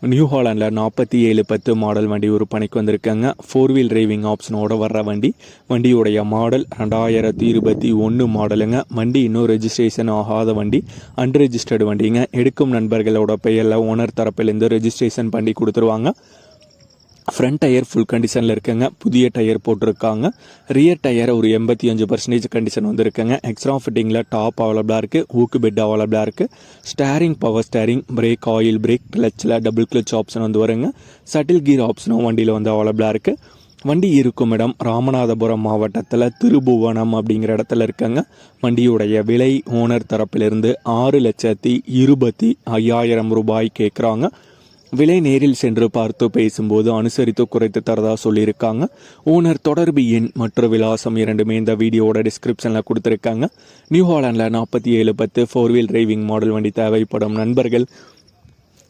New ஹாலாண்டில் நாற்பத்தி ஏழு பத்து மாடல் வண்டி ஒரு பணிக்கு வந்திருக்காங்க. ஃபோர் வீல் டிரைவிங் ஆப்ஷனோட வர்ற வண்டி. வண்டியுடைய மாடல் ரெண்டாயிரத்தி இருபத்தி ஒன்று மாடலுங்க. வண்டி இன்னும் ரெஜிஸ்ட்ரேஷன் ஆகாத வண்டி. அன்ரெஜிஸ்டர்டு வண்டிங்க. எடுக்கும் நண்பர்களோட பெயரில் ஓனர் தரப்பிலேருந்து ரெஜிஸ்ட்ரேஷன் பண்ணி கொடுத்துருவாங்க. ஃப்ரண்ட் டயர் ஃபுல் கண்டிஷனில் இருக்குங்க. புதிய டயர் போட்டிருக்காங்க. ரியர் டயர் ஒரு எண்பத்தி அஞ்சு பர்சன்டேஜ் கண்டிஷன் வந்துருக்குங்க. எக்ஸ்ட்ரா ஃபிட்டிங்கில் டாப் அவைலபிளாக இருக்குது ஊக்கு பெட் அவைலபிளாக இருக்குது steering power steering brake oil brake கிளச்சில் double clutch option வந்து வருங்க. சட்டில் கீர் ஆப்ஷனும் வண்டியில் வந்து அவைலபிளாக இருக்குது வண்டி இருக்கும் இடம் ராமநாதபுரம் மாவட்டத்தில் திருபுவனம் அப்படிங்கிற இடத்துல இருக்காங்க. வண்டியுடைய விலை ஓனர் தரப்பிலிருந்து ஆறு லட்சத்தி இருபத்தி ஐயாயிரம் ரூபாய் கேட்குறாங்க விலை நேரில் சென்று பார்த்து பேசும்போது அனுசரித்து குறைத்து தரதா சொல்லியிருக்காங்க. ஓனர் தொடர்பு எண் மற்றும் விலாசம் இரண்டுமே இந்த வீடியோட டிஸ்கிரிப்ஷனில் கொடுத்துருக்காங்க. நியூ ஹாலண்டில் நாற்பத்தி ஏழு பத்து ஃபோர் வீல் டிரைவிங் மாடல் வண்டி தேவைப்படும் நண்பர்கள்